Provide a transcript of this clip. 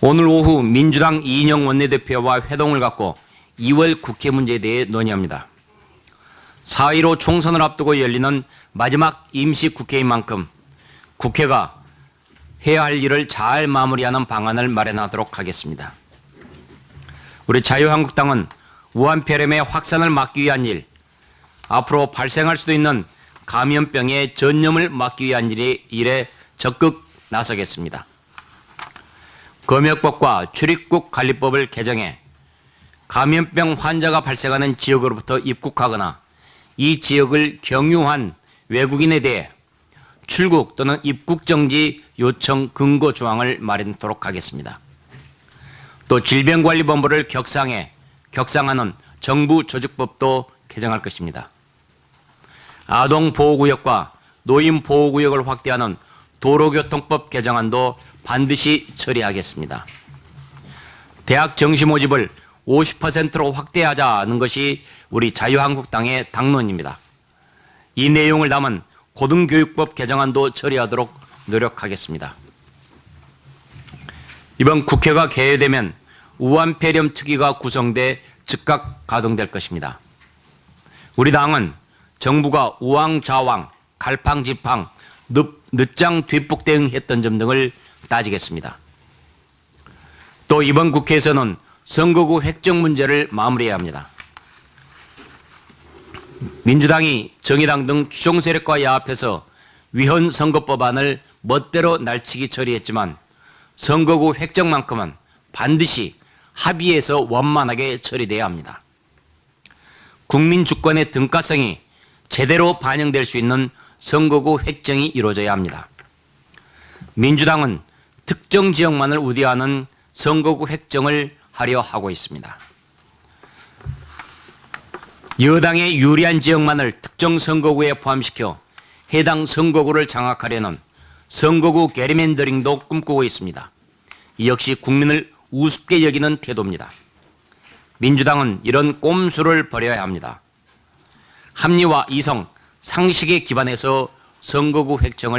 오늘 오후 민주당 이인영 원내대표와 회동을 갖고 2월 국회 문제에 대해 논의합니다. 4.15 총선을 앞두고 열리는 마지막 임시 국회인 만큼 국회가 해야 할 일을 잘 마무리하는 방안을 마련하도록 하겠습니다. 우리 자유한국당은 우한폐렴의 확산을 막기 위한 일, 앞으로 발생할 수도 있는 감염병의 전염을 막기 위한 일에, 적극 나서겠습니다. 검역법과 출입국 관리법을 개정해 감염병 환자가 발생하는 지역으로부터 입국하거나 이 지역을 경유한 외국인에 대해 출국 또는 입국 정지 요청 근거 조항을 마련토록 하겠습니다. 또 질병관리본부를 격상해 격상하는 정부 조직법도 개정할 것입니다. 아동 보호구역과 노인 보호구역을 확대하는 도로교통법 개정안도 반드시 처리하겠습니다. 대학 정시 모집을 50%로 확대하자는 것이 우리 자유한국당의 당론입니다. 이 내용을 담은 고등교육법 개정안도 처리하도록 노력하겠습니다. 이번 국회가 개회되면 우한폐렴 특위가 구성돼 즉각 가동될 것입니다. 우리 당은 정부가 우왕좌왕, 갈팡질팡, 늦, 늦장 뒤북 대응했던 점 등을 따지겠습니다. 또 이번 국회에서는 선거구 획정 문제를 마무리해야 합니다. 민주당이 정의당 등 추종 세력과 야합해서 위헌 선거법안을 멋대로 날치기 처리했지만 선거구 획정만큼은 반드시 합의해서 원만하게 처리돼야 합니다. 국민 주권의 등가성이 제대로 반영될 수 있는 선거구 획정이 이루어져야 합니다. 민주당은 특정 지역만을 우대하는 선거구 획정을 하려 하고 있습니다. 여당의 유리한 지역만을 특정 선거구에 포함시켜 해당 선거구를 장악하려는 선거구 게리맨더링도 꿈꾸고 있습니다. 이 역시 국민을 우습게 여기는 태도입니다. 민주당은 이런 꼼수를 버려야 합니다. 합리와 이성, 상식에 기반해서 선거구 획정을